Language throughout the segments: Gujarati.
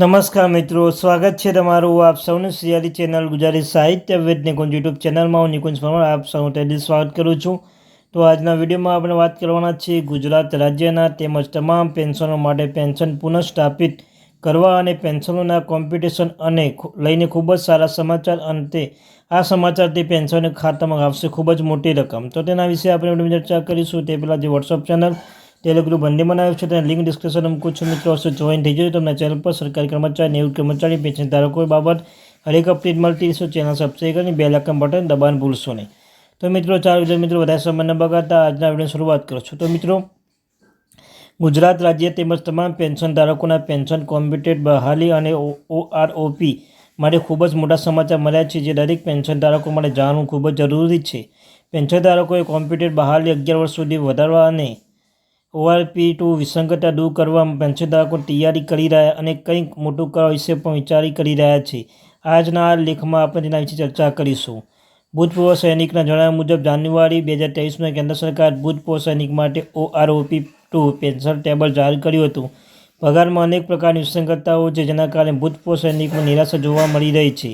નમસ્કાર મિત્રો, સ્વાગત છે તમારું આપ સૌનું સિયારી ચેનલ ગુજરાતી સાહિત્ય વેદ નિકુંજ યુટ્યુબ ચેનલમાં હું નિકુંજ પરમાર આપ સૌ તેડી સ્વાગત કરું છું. તો આજના વિડીયોમાં આપણે વાત કરવાના છીએ ગુજરાત રાજ્યના તેમજ તમામ પેન્શનો માટે પેન્શન પુનઃસ્થાપિત કરવા અને પેન્શનોના કોમ્પિટિશન અને લઈને ખૂબ જ સારા સમાચાર અંતે આ સમાચારથી પેન્શન ખાતામાં આવશે ખૂબ જ મોટી રકમ. તો તેના વિશે આપણે ચર્ચા કરીશું. તે પહેલાં જે વોટ્સઅપ ચેનલ ટેલિગ્રુપ બંને બનાવ્યું છે. તેની લિંક ડિસ્ક્રિપ્શન મૂકું મિત્રો. હશે જોઈન થઈ જજો તમને ચેનલ પર. સરકારી કર્મચારી નેવું કર્મચારી પેન્શન ધારકો બાબત. હરેક અપડેટ મળતી રહેશે. ચેનલ સબસ્ક્રાઈબ કરીને બે લાખમ બટન દબાણ ભૂલશો નહીં. તો મિત્રો ચાર વીડિયો મિત્રો, વધારે સમય ન બગાડતા આજના વીડિયો શરૂઆત કરું છું. તો મિત્રો, ગુજરાત રાજ્ય તેમજ તમામ પેન્શન ધારકોના પેન્શન કોમ્પ્યુટેડ બહાલી અને ઓઆરઓપી માટે ખૂબ જ મોટા સમાચાર મળ્યા છે, જે દરેક પેન્શન ધારકો માટે જાણવું ખૂબ જ જરૂરી છે. પેન્શન ધારકોએ કોમ્પ્યુટેડ બહાલી અગિયાર વર્ષ સુધી વધારવા અને ઓઆરપી ટુ વિસંગતતા દૂર કરવા પેન્શન ધારકો તૈયારી કરી રહ્યા અને કંઈક મોટું કરવા વિશે પણ વિચારી કરી રહ્યા છે. આજના આ લેખમાં આપણે તેના વિશે ચર્ચા કરીશું. ભૂતપૂર્વ સૈનિકના જણાવ્યા મુજબ જાન્યુઆરી બે હજાર તેવીસમાં કેન્દ્ર સરકાર ભૂતપૂર્વ સૈનિક માટે ઓઆરઓપી ટુ પેન્શન ટેબલ જાહેર કર્યું હતું. પગારમાં અનેક પ્રકારની વિસંગતતાઓ છે જેના કારણે ભૂતપૂર્વ સૈનિકમાં નિરાશા જોવા મળી રહી છે.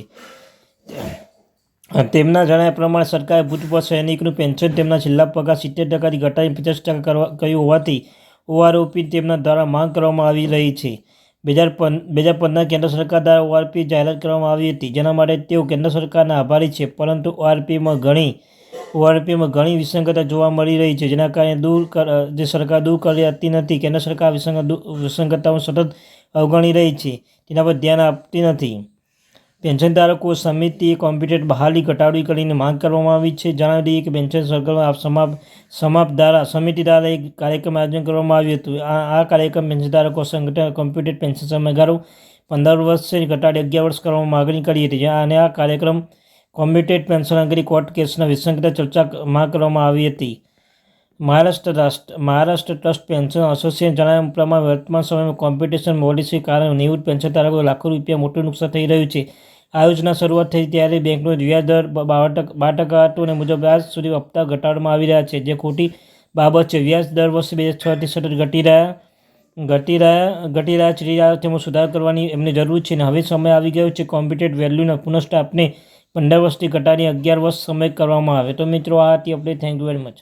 તેમના જણાવ્યા પ્રમાણે સરકારે ભૂતપૂર્વ સૈનિકનું પેન્શન તેમના છેલ્લા પગાર સિત્તેર ટકાથી ઘટાડીને પચાસ ટકા કરવા કહ્યું હોવાથી ઓઆરઓપી તેમના દ્વારા માંગ કરવામાં આવી રહી છે. બે હજાર પં બે હજાર પંદર કેન્દ્ર સરકાર દ્વારા ઓઆરપી જાહેરાત કરવામાં આવી હતી. જેના માટે તેઓ કેન્દ્ર સરકારના આભારી છે, પરંતુ ઓઆરપીમાં ઘણી ઓઆરપીમાં ઘણી વિસંગતતા જોવા મળી રહી છે, જેના કારણે દૂર કર જે સરકાર દૂર કરતી નથી, કેન્દ્ર સરકાર વિસંગત વિસંગતતાઓ સતત અવગણી રહી છે. તેના પર ધ્યાન આપતી નથી. પેન્શનધારકો સમિતિએ કોમ્પ્યુટર બહાલી ઘટાડી કરીને માંગ કરવામાં આવી છે. જણાવી દઈએ કે પેન્શન સર્કલમાં સમાપ સમાપ દ્વારા સમિતિ દ્વારા એક કાર્યક્રમ આયોજન કરવામાં આવ્યું હતું. આ આ કાર્યક્રમ પેન્શનધારકો સંગઠન કોમ્પ્યુટેડ પેન્શન સમયગાળો પંદર વર્ષથી ઘટાડી અગિયાર વર્ષ કરવામાં માગણી કરી હતી. અને આ કાર્યક્રમ કોમ્પ્યુટેડ પેન્શન અંગેની કોર્ટ કેસના વિસંગતા ચર્ચામાં કરવામાં આવી હતી. મહારાષ્ટ્ર રાષ્ટ્ર, મહારાષ્ટ્ર ટ્રસ્ટ પેન્શન એસોસિએશન જણાવ્યા પ્રમાણે વર્તમાન સમયમાં કોમ્પિટિશન મોડિસી કારણે નિવૃત્ત પેન્શન ધારકો લાખો રૂપિયા મોટું નુકસાન થઈ રહ્યું છે. આ યોજના શરૂઆત થઈ ત્યારે બેંકનો વ્યાજ દર બાર ટકા હતો અને મુજબ આજ સુધી હપ્તા ઘટાડવામાં આવી રહ્યા છે. જે ખોટી બાબત છે. વ્યાજ દર વર્ષે બે હજાર છથી સતત ઘટી રહ્યા ઘટી રહ્યા ઘટી રહ્યા છે. તેમાં સુધાર કરવાની એમને જરૂર છે અને હવે સમય આવી ગયો છે. કોમ્પિટેડ વેલ્યુના પુનઃસ્થાપને પંદર વર્ષથી ઘટાડી અગિયાર વર્ષ સમય કરવામાં આવે. તો મિત્રો, આ હતી update thank you very much